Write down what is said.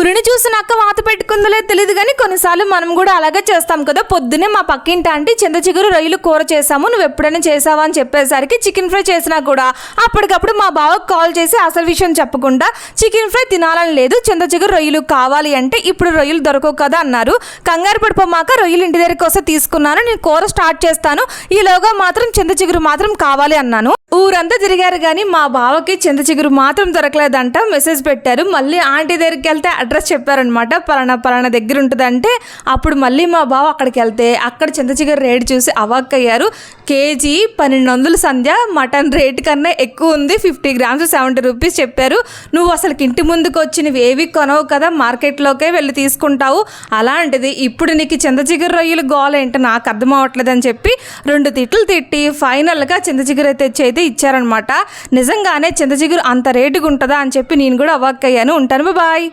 పురిని చూసినాక వాత పెట్టుకుందలే తెలియదు కానీ కొన్నిసార్లు మనం కూడా అలాగే చేస్తాం కదా. పొద్దునే మా పక్కింటి ఆంటీ చింత చిగురు రొయ్యలు కూర చేసాము నువ్వు ఎప్పుడైనా చేసావా అని చెప్పేసరికి చికెన్ ఫ్రై చేసినా కూడా అప్పటికప్పుడు మా బావకు కాల్ చేసి అసలు విషయం చెప్పకుండా చికెన్ ఫ్రై తినాలని లేదు చింత చిగురు రొయ్యలు కావాలి అంటే ఇప్పుడు రొయ్యలు దొరకవు కదా అన్నారు. కంగారు పడిపోమాక రొయ్యలు ఇంటి దగ్గరికి వస్తే తీసుకున్నాను నేను కూర స్టార్ట్ చేస్తాను ఈలోగా మాత్రం చింత చిగురు మాత్రం కావాలి అన్నాను. ఊరంతా తిరిగారు కానీ మా బావకి చింత చిగురు మాత్రం దొరకలేదంట. మెసేజ్ పెట్టారు. మళ్ళీ ఆంటీ దగ్గరికి వెళ్తే అడ్రస్ చెప్పారనమాట పలానా పలానా దగ్గర ఉంటుందంటే అప్పుడు మళ్ళీ మా బావ అక్కడికి వెళ్తే అక్కడ చింత చిగురు రేటు చూసి అవాక్ అయ్యారు. కేజీ పన్నెండు వందలు సంధ్య. మటన్ రేట్ కన్నా ఎక్కువ ఉంది. ఫిఫ్టీ గ్రామ్స్ సెవెంటీ రూపీస్ చెప్పారు. నువ్వు అసలు ఇంటి ముందుకు వచ్చినవి ఏవి కొనవు కదా? మార్కెట్లోకే వెళ్ళి తీసుకుంటావు. అలాంటిది ఇప్పుడు నీకు చింత చిగురు రొయ్యలు గోల ఏంటో నాకు అర్థం అవ్వట్లేదని చెప్పి రెండు తిట్లు తిట్టి ఫైనల్గా చింత చిగురు తెచ్చి అయితే ఇచ్చారనమాట నిజంగానే చింతచిగురు అంత రేటుగా ఉంటుందా అని చెప్పి నేను కూడా అవాక్ అయ్యాను. ఉంటాను. బాయ్